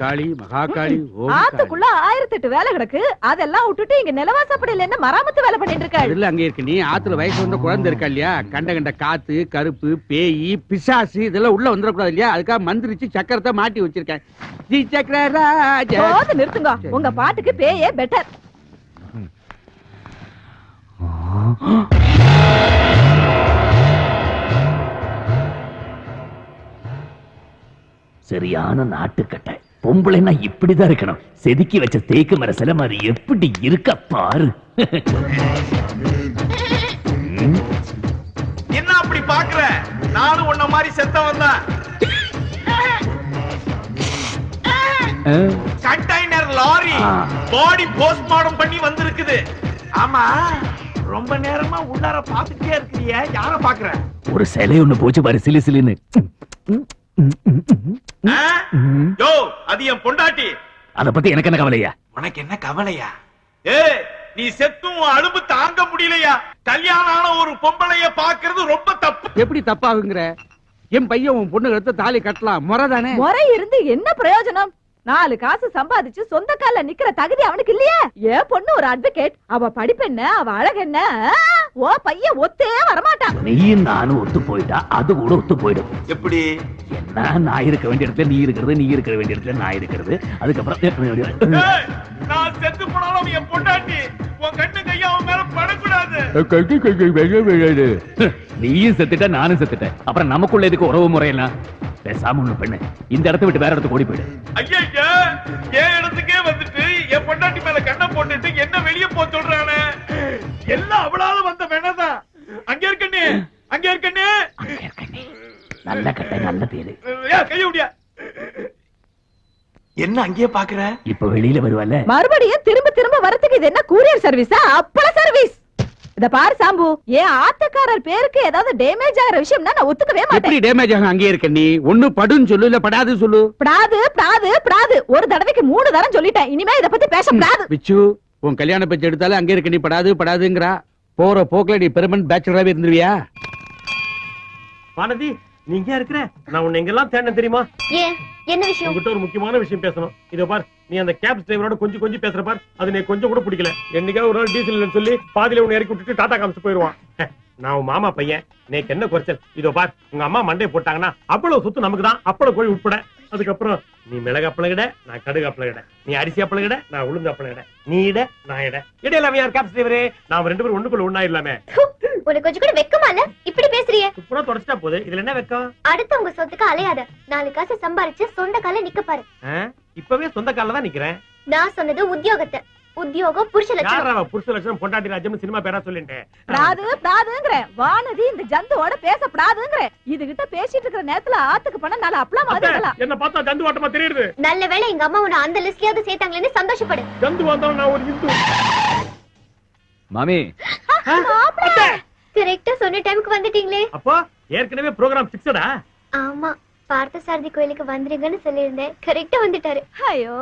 காளி மகாகாளி. ஆத்துக்குள்ள ஆயிரத்தி எட்டு வேலை கிடக்கு. அதெல்லாம் விட்டுட்டு இங்க நிலவாசப்படையில என்ன மராமத்து வேலை பண்ணிட்டு இருக்காரு அதுல அங்க இருக்கு. நீ ஆத்துல வயசு வந்த குழந்தை இருக்கா இல்லையா? கண்ட கண்ட காத்து கருப்பு பேய் பிசாசு இதெல்லாம் உள்ள வந்துடக்கூடாது இல்லையா? அதுக்காக மந்திரிச்சு சக்கரத்தை மாட்டி வச்சிருக்கேன். ஸ்ரீ சக்கரராஜ. போது நிறுத்துங்க. உங்க பாட்டுக்கு பேயே பெட்டர் சரியான நாட்டுக்கட்டை. பொம்பளைன்னா இப்படிதான் இருக்கணும். செதுக்கி வச்ச தேக்கு மர சிலை மாதிரி எப்படி இருக்க பாரு. என்ன அப்படி பாக்குற நானும் உன்ன மாதிரி செத்தவன் தான். Container lorry. பாடி போஸ்ட்மார்டம் பண்ணி வந்திருக்குது. ஆமா ரொம்ப நேரமா உள்ளார பாத்துட்டே இருக்கிறிய. யார பாக்குற ஒரு சிலை ஒண்ணு போச்சு பாரு சிலு சிலுன்னு? யோ அது என் பொண்டாட்டி. அத பத்தி எனக்கு என்ன கவலையா? உனக்கு என்ன கவலையா? ஏ நீ செத்தும் உன் அலும்பு தாங்க முடியலையா? கல்யாணம் ஆன ஒரு பொம்பளைய பாக்குறது ரொம்ப தப்பு. எப்படி தப்பாகுங்கிற? என் பையன் உன் பொண்ணு எடுத்து தாலி கட்டலாம். முறை தானே? முறை இருந்து என்ன பிரயோஜனம்? நாலு காசு சம்பாதிச்சு சொந்த கால்ல நிக்கிற தகுதி அவனுக்கு இல்லையே? ஏன் பொண்ணு ஒரு அட்வொகேட் அவ படிப்பு என்ன? அவ அழகு என்ன? ஓ பையன் ஒத்தே வரமாட்டான். நீயும் நானும் ஒத்து போயிட்டா அது கூட ஒத்து போயிடும். எப்படி? என்ன? நான் இருக்க வேண்டிய இடத்துல நீ இருக்கிறது நீ இருக்க வேண்டிய இடத்துல நான் இருக்கிறது. அதுக்கப்புறம் நான் செத்து போனாலும் என் பொண்டாட்டி உன் கண்ணு கையா அவன் மேல படக்கூடாது. நீயும் செத்துட்ட நானும் செத்துட்டேன். அப்புறம் நமக்குள்ள எதுக்கு உறவு முறையெல்லாம்? பேசாம ஒண்ணு பெண்ணு. இந்த இடத்த விட்டு வேற இடத்துக்கு ஓடி போயிடு. ஐயா என் இடத்துக்கே வந்துட்டு என் பொண்டாட்டி மேல கண்ணை போட்டுட்டு என்ன வெளிய போ சொல்றானே? எல்லாம் அவளால வந்த வேணாதான் அங்க இருக்கண்ணே அங்க இருக்கண்ணே அங்க இருக்கண்ணே. நல்ல கட்டை நல்ல தேடு கைய விடியா. என்ன அங்கேயே பாக்குற? இப்ப வெளியில வருவல்ல மறுபடியும் திரும்ப திரும்ப வரதுக்கு இது என்ன கூரியர் சர்வீஸ் இத பாரு சாம்பு. ஏன் ஆத்தக்காரர் பேருக்கு ஏதாவது டேமேஜ் ஆகிற விஷயம்னா நான் ஒத்துக்கவே மாட்டேன். எப்படி டேமேஜ் ஆகும்? அங்கே இருக்க நீ. ஒண்ணு படுன்னு சொல்லு இல்ல படாதுன்னு சொல்லு. படாது படாது படாது. ஒரு தடவைக்கு மூணு தரம் சொல்லிட்டேன். இனிமே இத பத்தி பேச படாது பிச்சு உன் கல்யாண பேச்சு எடுத்தாலும் அங்கே இருக்க நீ படாது படாதுங்கிறா. போற போக்குல நீ பெர்மனன்ட் பேச்சுலராகவே இருந்துருவியா? வானதி நீ இங்க இருக்கிற? நான் உன்னை எங்கெல்லாம் தேடினேன் தெரியுமா? ஏன்? என்ன விஷயம்? உங்ககிட்ட ஒரு முக்கியமான விஷயம் பேசணும். இதோ பார் நீ அந்த கேப் டிரைவரோட கொஞ்சம் கொஞ்சம் பேசுற பார். அது எனக்கு கொஞ்சம் கூட பிடிக்கல. என்னைக்காவது ஒரு நாள் டீசல் இல்லைன்னு சொல்லி பாதியில உன்னை இறக்கி விட்டுட்டு டாடா காமிச்சு போயிடுவான். ஹே, நான் உன் மாமா பையன். நேக்கு என்ன குறைச்சல்? இதோ பார் உங்க அம்மா மண்டையை போட்டாங்கன்னா அவ்வளவு சொத்து நமக்கு தான் அப்பளம் கோழி உட்பட. அதுக்கப்புறம் நீ மிளகு அப்பளகிட நான் கடுகு அப்பளகிட நீ அரிசி அப்பளகிட நான் உளுந்து அப்பளகிட நீ இட நான் இட. இடையில அவன் யார் கேப் டிரைவரே நாம ரெண்டு பேரும் ஒண்ணுக்குள்ள ஒண்ணாயிரலாமே உனக்கு கொஞ்சம் கூட வெக்கமா இல்ல? இப்படி பேசுறிய. சுப்புறா தொடச்சிட்டா போகுது இதுல என்ன வெக்கம்? அடுத்தவங்க சொத்துக்கு அலையாத. நாலு காசு சம்பாரிச்சு சொந்த கால நிக்க பாரு? இப்பவே சொந்த கால்ல தான் நிக்கிறேன். நான் சொன்னது உத்தியோகத்தை. உத்தியோகம் புருஷ லட்சணம் புருஷ லட்சணம் பொண்டாட்டி ராஜ்யம் சினிமா பேரா சொல்லிட்டேன் படாது படாதுங்கிற வானதி இந்த ஜந்துவோட பேசப்படாதுங்கிற. இதுகிட்ட பேசிட்டு இருக்கிற நேரத்துல ஆத்துக்கு பண்ண நாலு அப்பளம் மாதிரி என்ன பார்த்தா ஜந்து வாட்டமா தெரியுது. நல்ல வேளை எங்க அம்மா உன்னை அந்த லிஸ்ட்லயாவது சேர்த்தாங்களேன்னு சந்தோஷப்படு. ஜந்து வந்தவன் நான் ஒரு இந்து. மாமி. கரெக்டா சொன்ன டைமுக்கு வந்துட்டீங்களே. அப்போ ஏற்கனவே ப்ரோகிராம் பிக்ஸடா ஆமா பார்த்த சாரதி கோயிலுக்கு வந்துருங்கன்னு சொல்லியிருந்தேன். கரெக்டா வந்துட்டாரு. ஐயோ.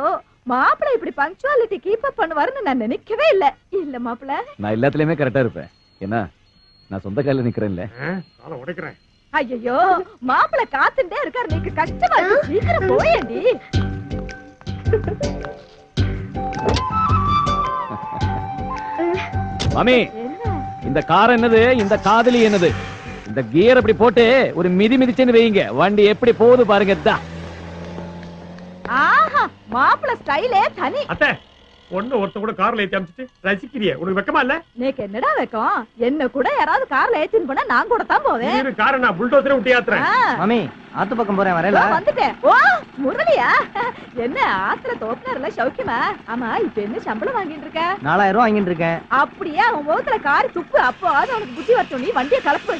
மாப்பிள்ளை இப்படி பங்க்சுவாலிட்டி கீப் அப் பண்ணுவாருன்னு நான் நினைக்கவே இல்ல. இல்ல மாப்பிள்ளை நான் எல்லாத்துலயுமே கரெக்டா இருப்பேன். என்ன நான் சொந்த காலில் நிக்கிறேன்ல. நாளை உடைக்கிறேன். ஐயோ மாப்பிள்ளை காத்துட்டே இருக்காரு. நீக்கு கஷ்டமா இருக்கு. சீக்கிரம் போயேண்டி. மாமி என்ன இந்த கார் என்னது? இந்த காதலி என்னது? இந்த கியர் அப்படி போட்டு ஒரு மிதி மிதிச்சுன்னு வைங்க வண்டி எப்படி போகுது பாருங்க தா ஆஹா மாப்பிள்ளை ஸ்டைலே தனி. அத்தை ஒண்ணு ஒருத்த கூட கார்ல ஏத்தி அமைச்சிட்டு ரசிக்கிறிய? உனக்கு வெக்கமா இல்ல? நேக்கு என்னடா வைக்கும்? என்ன கூட யாராவது கார்ல ஏத்தின்னு போனா நான் கூட தான் போவேன். நீ காரை நான் புல்டோசரே விட்டு ஏத்துறேன் மாமி ஆத்து பக்கம் போறேன் வரல வந்துட்டேன். ஓ முரளியா? என்ன ஆத்துல தோப்பினார்ல சௌக்கியமா? ஆமா இப்ப என்ன சம்பளம் வாங்கிட்டு இருக்க? நாலாயிரம் ரூபாய் வாங்கிட்டு இருக்கேன். அப்படியே அவன் முகத்துல காரி துப்பு அப்போ அது அவனுக்கு புத்தி வரட்டும். நீ வண்டியை கலப்பு.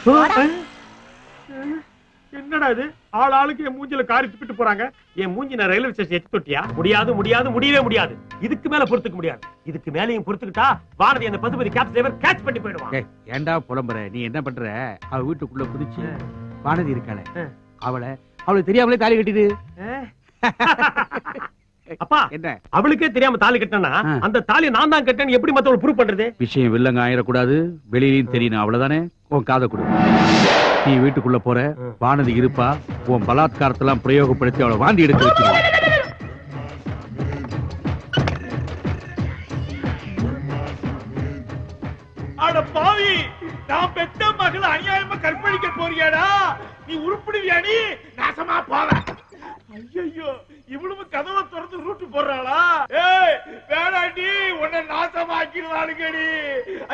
என்னடா இது? ஆள் ஆளுக்கு என் மூஞ்சில காரி துப்பிட்டு போறாங்க. என் மூஞ்சி நான் ரயில்வே ஸ்டேஷன் எத்தி தொட்டியா? முடியாது முடியாது முடியவே முடியாது. இதுக்கு மேல பொறுத்துக்க முடியாது. இதுக்கு மேலயும் பொறுத்துக்கிட்டா வானதி அந்த பசுபதி கேப் டிரைவர் கேட்ச் பண்ணி போயிடுவான். ஏய், ஏன்டா புலம்புற? நீ என்ன பண்ற? அவ வீட்டுக்குள்ள குதிச்சு வானதி இருக்காளே. அவளை அவளுக்கு தெரியாமலே தாலி கட்டிடு. அப்பா என்ன? அவளுக்கே தெரியாம தாலி கட்டினா. அந்த தாலி நான் தான் கட்டேன்னு எப்படி மத்தவங்க ப்ரூவ் பண்றது? விஷயம் வில்லங்க ஆயிடக்கூடாது வெளியிலயும் தெரியணும் அவ்வளவுதானே? உன் காதை கொடு. நீ வீட்டுக்குள்ள போற வானதி இருப்பா உன் பலாத்காரத்தை எல்லாம் பிரயோகப்படுத்தி அவளை வாந்தி எடுக்க வச்சிருக்க பாவி நான் பெத்த மகள் அநியாயமா கற்பழிக்க போறியாடா. நீ உருப்பிடுவியா நீ? நாசமா போவ ஐயோ இவ்வளவு கதவை திறந்து ரூட்டு போடுறாளா? உன்னை நாசமாக்கிடுவானுங்கடி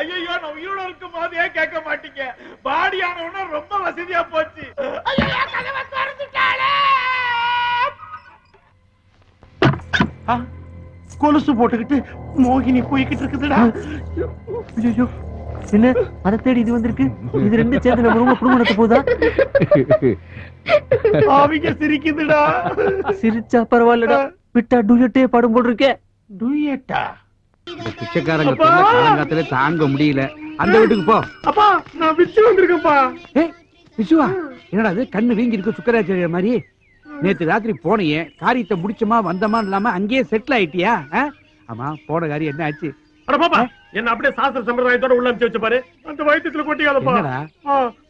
ஐயோ நான் உயிரோட இருக்கும் போதே கேட்க மாட்டீங்க. பாடி ஆனவன ரொம்ப வசதியா போச்சு. கொலுசு போட்டுக்கிட்டு மோகினி போய்கிட்டு இருக்குதுடா. ஐயோ என்ன? அதை தேடி இது வந்திருக்கு? இது ரெண்டு சேர்ந்து நம்ம ரூம்ல குடும்பம் நடத்த போதா அவங்க சிரிக்குதுடா. சிரிச்சா பரவாயில்லடா. விட்டா டூயட்டே பாடும் போல் இருக்கே. டூயட்டா? இந்த பிச்சைக்காரங்க தொல்லை காலங்காத்துல தாங்க முடியல. அந்த வீட்டுக்கு போ. அப்பா நான் விச்சு வந்திருக்கேன்ப்பா. ஏய் விசுவா என்னடா அது கண்ணு வீங்கி இருக்கு சுக்கராச்சாரியர் மாதிரி. நேத்து ராத்திரி போனியே காரியத்தை முடிச்சோமா வந்தமா இல்லாம அங்கேயே செட்டில் ஆயிட்டியா? ஆமா போன காரியம் என்ன ஆச்சு? அட பாப்பா என்ன அப்படியே சாஸ்திர சம்பிரதாயத்தோட உள்ள அனுப்பிச்சு வச்சு பாரு. அந்த வயிற்றுல கொட்டிக்காதப்பா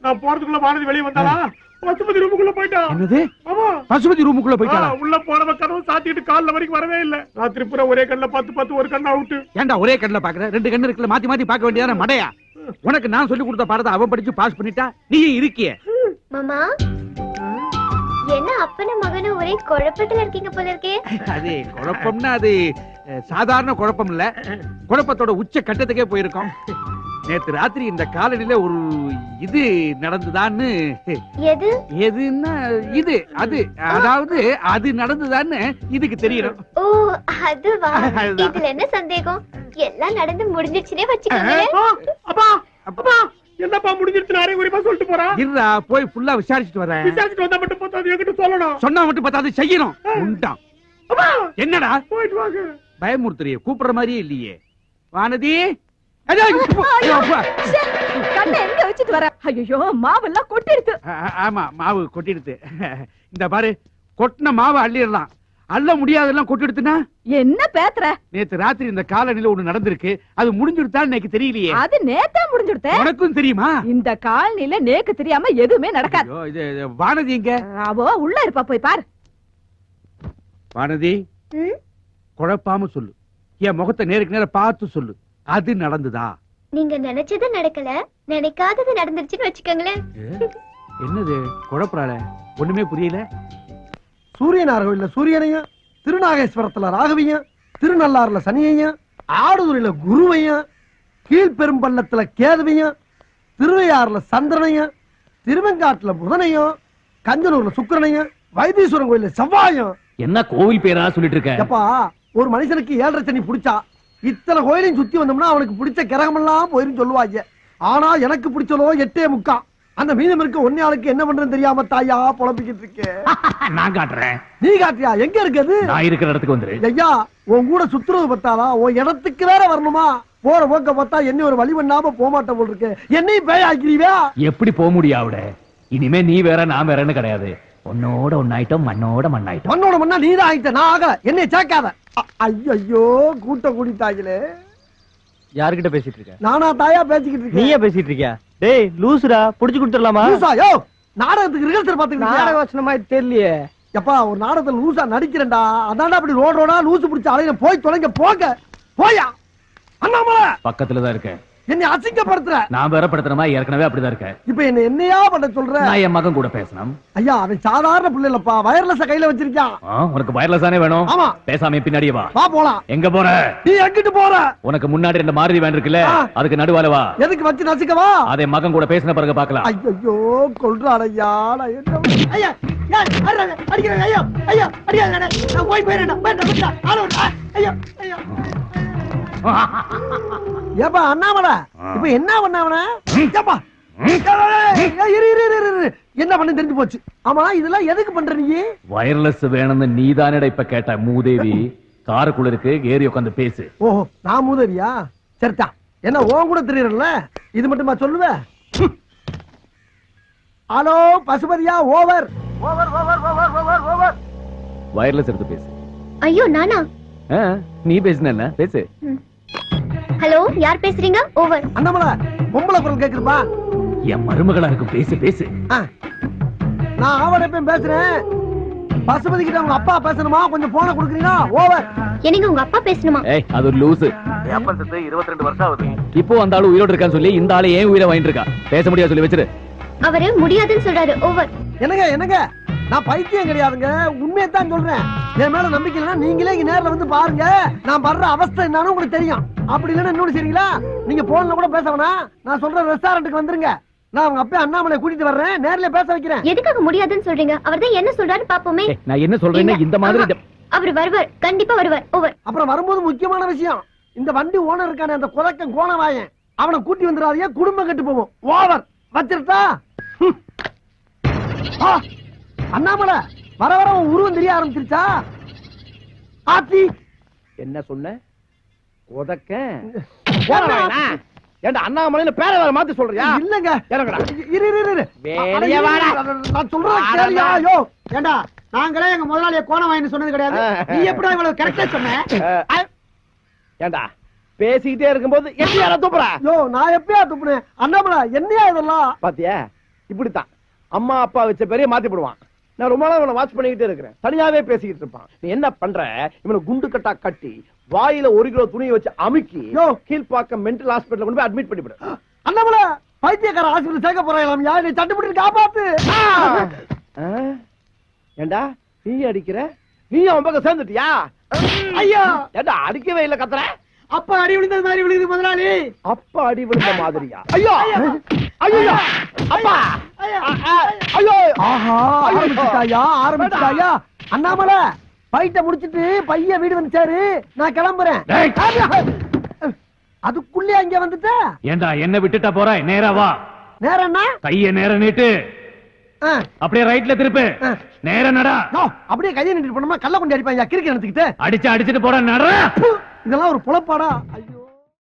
நான் போறதுக்குள்ள வானதி வெளியே வந்தாளா? பசுபதி ரூமுக்குள்ள போயிட்டா. என்னது? ஆமா. பசுபதி ரூமுக்குள்ள ஆ, போயிட்டாளா? உள்ள போனவ கதவு சாத்திட்டு கால்ல வரைக்கும் வரவே இல்ல. ராத்திரி பூரா ஒரே கண்ணுல பார்த்து பார்த்து ஒரு கண்ணு அவுட்டு ஏன்டா ஒரே கண்ணுல பாக்குற ரெண்டு கண்ணு இருக்குல்ல மாத்தி மாத்தி பார்க்க வேண்டியதானே மடையா? உனக்கு நான் சொல்லி கொடுத்த பாடத்தை அவன் படிச்சு பாஸ் பண்ணிட்டா? நீ இருக்கிய. மாமா என்ன அப்பனும் மகனும் ஒரே குழப்பத்துல இருக்கீங்க போல இருக்கே? அது குழப்பம்னா அது சாதாரண குழப்பம் இல்ல குழப்பத்தோட உச்ச கட்டத்துக்கே போயிருக்கோம். நேத்து ராத்திரி இந்த காலனில ஒரு இது நடந்துதான்னு. எது? எதுன்னா இது அது. அதாவது அது நடந்துதான்னு இதுக்கு தெரியணும். ஓ அதுவா. இதுல என்ன சந்தேகம்? எல்லாம் நடந்து முடிஞ்சிருச்சுனே வச்சுக்கோங்களேன். ஆ, அப்பா அப்பா என்னப்பா முடிஞ்சிருச்சு நிறைய குறிப்பா சொல்லிட்டு போறா இருடா போய் ஃபுல்லா விசாரிச்சுட்டு வரேன். விசாரிச்சுட்டு வந்தா மட்டும் போத்தாது என்கிட்ட சொல்லணும். சொன்னா மட்டும் பார்த்தாது செய்யணும். உண்டான் அப்பா! என்னடா? போயிட்டு வாங்க. பயமுறுத்துறிய கூப்பிடுற மாதிரியே இல்லையே. வானதி! ஆமா மாவு கொட்டிடுது இந்த பாரு கொட்டின மாவை அள்ளிடலாம். அள்ள முடியாதெல்லாம் கொட்டிடுத்துனா? என்ன பேத்துற? நேத்து ராத்திரி இந்த காலனில ஒண்ணு நடந்திருக்கு. அது முடிஞ்சிருத்தான்னு எனக்கு தெரியலையே. அது நேத்தே முடிஞ்சுடுத்த? உனக்கும் தெரியுமா? இந்த காலனில நேக்கு தெரியாம எதுவுமே நடக்காது. இது வானதி எங்க? அவோ உள்ள இருப்பா போய் பாரு. வானதி? குழப்பாம சொல்லு. என் முகத்தை நேருக்கு நேர பார்த்து சொல்லு. அது நடந்துதா? நீங்க நினைச்சது நடக்கல. நினைக்காதது நடந்துருச்சுன்னு வச்சுக்கோங்களேன். என்னது? குழப்பறாள. ஒண்ணுமே புரியல. சூரியனார் கோயில்ல சூரியனையும் திருநாகேஸ்வரத்துல ராகவியும் திருநள்ளாறுல சனியையும் ஆடுதுறையில குருவையும் கீழ்பெரும்பள்ளத்துல கேதுவையும் திருவையாறுல சந்திரனையும் திருவெங்காட்டுல புதனையும் கஞ்சனூர்ல சுக்கிரனையும் வைத்தீஸ்வரன் கோயில்ல செவ்வாயும். என்ன கோவில் பேரா சொல்லிட்டு இருக்க? ஒரு மனுஷனுக்கு ஏழரை சனி பிடிச்சா இத்தனை கோயிலையும் சுத்தி வந்தோம்னா அவனுக்கு பிடிச்ச கிரகமெல்லாம் போயிரும் சொல்லுவாங்க. ஆனா எனக்கு பிடிச்சலோ எட்டே முக்கா. அந்த மீதம் இருக்க ஒன்னே ஆளுக்கு என்ன பண்றேன்னு தெரியாம தாயா புலம்பிக்கிட்டு இருக்கேன் நான் காட்டுறேன். நீ காட்டியா எங்க இருக்குது நான் இருக்கிற இடத்துக்கு வந்துரு. ஐயா உன் கூட சுத்துறது பத்தாதா உன் இடத்துக்கு வேற வரணுமா? போற போக்க பார்த்தா என்ன ஒரு வழி பண்ணாம போக மாட்டேன் போல் இருக்கு. என்னையும் பேய் ஆக்கிறீவா எப்படி போக முடியும் அவட? இனிமே நீ வேற நான் வேறன்னு கிடையாது. உன்னோட ஒன்னாயிட்டோம் மண்ணோட மண்ணாயிட்டோம். மண்ணோட மண்ணா நீ தான் ஆயிட்ட. நான் ஆகல. என்னைய சேர்க்காத. ஐயோ கூட்டம் கூடிட்டாங்களே. யார்கிட்ட பேசிட்டு இருக்க? நானா தாயா பேசிக்கிட்டு இருக்கேன். நீயே பேசிட்டு இருக்கியா? டேய் லூசுடா புடிச்சு கொடுத்துடலாமா? லூசா யோ நாடகத்துக்கு ரிஹர்சல் பாத்துக்கிட்டு நாடக வசனமா தெரியலையே. எப்பா ஒரு நாடகத்துல லூசா நடிக்கிறேன்டா. அதான்டா அப்படி ரோட் ரோடா லூசு பிடிச்ச அலையில போய் தொலைங்க போங்க போயா. அண்ணாமலை! பக்கத்துல தான் இருக்கேன். என்னை அசிங்கப்படுத்துற? நான் வேற படுத்துறமா ஏற்கனவே அப்படிதான் இருக்கேன். இப்ப என்ன என்னையா பண்ண சொல்ற? நான் என் மகன் கூட பேசணும். ஐயா அவன் சாதாரண பிள்ளை இல்லப்பா வயர்லெஸ் கையில வச்சிருக்கான். உனக்கு வயர்லெஸ் தானே வேணும். ஆமா. பேசாம பின்னாடியே வா. வா போலாம். எங்க போற? நீ எங்கிட்டு போற? உனக்கு முன்னாடி ரெண்டு மாருதி வேன் இருக்குல்ல. அதுக்கு நடுவால வா. எதுக்கு வச்சு நசுக்கவா அதை மகன் கூட பேசின பிறகு பார்க்கலாம். ஐயோ கொல்றான் ஐயா ஐயா அடிக்கிறாங்க, ஐயா, ஐயா, அண்ணே. நான் போய் போயிடுறேன், ஐயா, ஐயா. ஏப்பா அண்ணாமலை? இப்ப என்ன பண்ண அவன ஏப்பா. என்ன பண்ணு தெரிஞ்சு போச்சு. ஆமா இதெல்லாம் எதுக்கு பண்ற நீ? வயர்லெஸ் வேணும்னு நீதானடா இப்ப கேட்ட மூதேவி. காருக்குள்ள இருக்கு ஏறி உட்காந்து பேசு. ஓஹோ நான் மூதவியா? சரிதா என்ன உன் கூட தெரியறல இது மட்டுமா சொல்லுவ? Hello பசுபதியா over. Over over over over over. Wireless எடுத்து பேசு. ஐயோ நானா? நீ பேசுன என்ன? பேசு. ஹலோ யார் பேசுறீங்க? ஓவர் அண்ணாமலை பொம்பளை குரல் கேக்குதுப்பா. என் மருமகளா இருக்கும் பேசு பேசு. ஆ. நான் ஆவடப்பையும் பேசுறேன். பசுபதி கிட்ட உங்க அப்பா பேசணுமா? கொஞ்சம் போன கொடுக்குறீங்களா? ஓவர் என்னங்க உங்க அப்பா பேசணுமா? ஏய் அது ஒரு லூசு. இருபத்தி ரெண்டு வருஷம் ஆகுது. இப்போ அந்த ஆளு உயிரோடு இருக்கான்னு சொல்லி இந்த ஆளு ஏன் உயிரை வாங்கிட்டு இருக்கா? பேச முடியாது சொல்லி வச்சிரு. அவரு முடியாதுன்னு சொல்றாரு. ஓவர் என்னங்க என்னங்க? நான் பைத்தியம் கிடையாதுங்க. உண்மையை தான் சொல்றேன். என் மேல நம்பிக்கை இல்லைன்னா நீங்களே இங்க நேர்ல வந்து பாருங்க. நான் படுற அவஸ்தை என்னன்னு உங்களுக்கு தெரியும். அப்படி இல்லைன்னா இன்னொன்னு சரிங்களா? நீங்க போன்ல கூட பேச வேணாம். நான் சொல்ற ரெஸ்டாரண்ட்டுக்கு வந்துருங்க. நான் அவங்க அப்பா அண்ணாமலை கூட்டிட்டு வர்றேன். நேர்ல பேச வைக்கிறேன். எதுக்காக முடியாதுன்னு சொல்றீங்க? அவர் தான் என்ன சொல்றாரு பாப்போமே நான் என்ன சொல்றேன்னு இந்த மாதிரி. அவர் வருவார். கண்டிப்பா வருவார். ஓவர் அப்புறம் வரும்போது முக்கியமான விஷயம். இந்த வண்டி ஓனர் இருக்கானே அந்த குதக்கம் கோணவாயன். அவனை கூட்டி வந்துடாதீங்க. குடும்பம் கெட்டு போவோம் ஓவர் வச்சிருட்டா அண்ணாமலை வர வர உருவம் தெரிய ஆரம்பிச்சிருச்சா? ஆத்தி. என்ன சொன்ன? உதக்க? ஏண்டா? அண்ணாமலைன்னு பேரை வேற மாத்தி சொல்றியா? இல்லங்க. இறங்குடா. இரு இரு இரு, இரு. வெளிய அட, இரு, வாடா. இரு, நான் சொல்றேன் கேளியா? யோ ஏண்டா நாங்களே எங்க முதலாளிய கோணவாயின்னு சொன்னது கிடையாது. நீ எப்படி இவ்வளவு கரெக்டா சொன்ன? ஏண்டா பேசிக்கிட்டே இருக்கும்போது எப்படி யாரா தூப்புற? யோ நான் எப்பயா துப்புனேன்? அண்ணாமலை என்னையா இதெல்லாம்? பாத்தியா? இப்படித்தான். அம்மா அப்பா வச்ச பேரைய மாத்தி போடுவான். நான் ரொம்ப நாள் இவனை வாட்ச் பண்ணிக்கிட்டே இருக்கிறேன். தனியாவே பேசிக்கிட்டு இருப்பான். நீ என்ன பண்ற? இவனை குண்டு கட்டா கட்டி வாயில ஒரு கிலோ துணியை வச்சு அமுக்கி. கீழ்பாக்கம் மென்டல் ஹாஸ்பிடல்ல கொண்டு போய் அட்மிட் பண்ணிவிடு. அண்ணாமலை பைத்தியக்கார ஆஸ்பத்திரி சேர்க்க போறாங்களாம். யா நீ தட்டுப்பட்டு காப்பாத்து? ஏண்டா நீ அடிக்கிற? நீ அவன் பக்கம் சேர்ந்துட்டியா? ஐயா. ஏண்டா அடிக்கவே இல்ல கத்துற? அப்ப அடி விழுந்தது மாதிரி விழுது முதலாளி. அப்பா அடி விழுந்த மாதிரியா? ஐயோ. ஐயோ. அப்பா. ஐயோ. ஆஹா ஆரம்பிச்சுட்டாயா? ஆரம்பிச்சுட்டாயா? அண்ணாமலை பைட்ட முடிச்சிட்டு பையன் வீடு வந்துச்சாரு. நான் கிளம்புறேன். அதுக்குள்ளே அங்க வந்துட்ட? ஏண்டா என்ன விட்டுட்டா போறாய் நேரா வா. நேரம் என்ன? கைய நேர நீட்டு. அப்படியே ரைட்ல திருப்பு. நேர நடா. அப்படியே கையை நின்று போனோமா? கள்ள கொண்டு அடிப்பாங்க கிறுக்கு நினைச்சுக்கிட்டு அடிச்சு அடிச்சிட்டு போற நடா இதெல்லாம் ஒரு புலப்பாடா. ஐயோ.